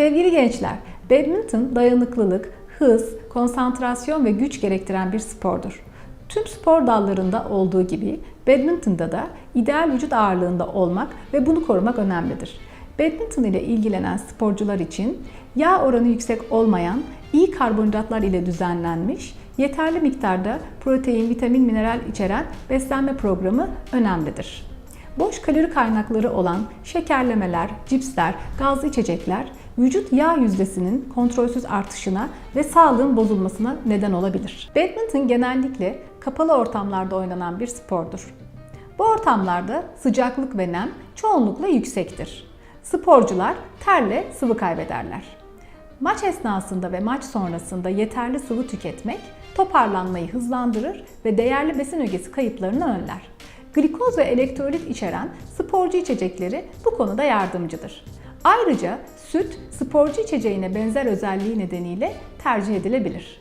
Sevgili gençler, badminton dayanıklılık, hız, konsantrasyon ve güç gerektiren bir spordur. Tüm spor dallarında olduğu gibi badminton'da da ideal vücut ağırlığında olmak ve bunu korumak önemlidir. Badminton ile ilgilenen sporcular için yağ oranı yüksek olmayan, iyi karbonhidratlar ile düzenlenmiş, yeterli miktarda protein, vitamin, mineral içeren beslenme programı önemlidir. Boş kalori kaynakları olan şekerlemeler, cipsler, gazlı içecekler vücut yağ yüzdesinin kontrolsüz artışına ve sağlığın bozulmasına neden olabilir. Badminton genellikle kapalı ortamlarda oynanan bir spordur. Bu ortamlarda sıcaklık ve nem çoğunlukla yüksektir. Sporcular terle sıvı kaybederler. Maç esnasında ve maç sonrasında yeterli sıvı tüketmek toparlanmayı hızlandırır ve değerli besin ögesi kayıplarını önler. Glikoz ve elektrolit içeren sporcu içecekleri bu konuda yardımcıdır. Ayrıca süt sporcu içeceğine benzer özelliği nedeniyle tercih edilebilir.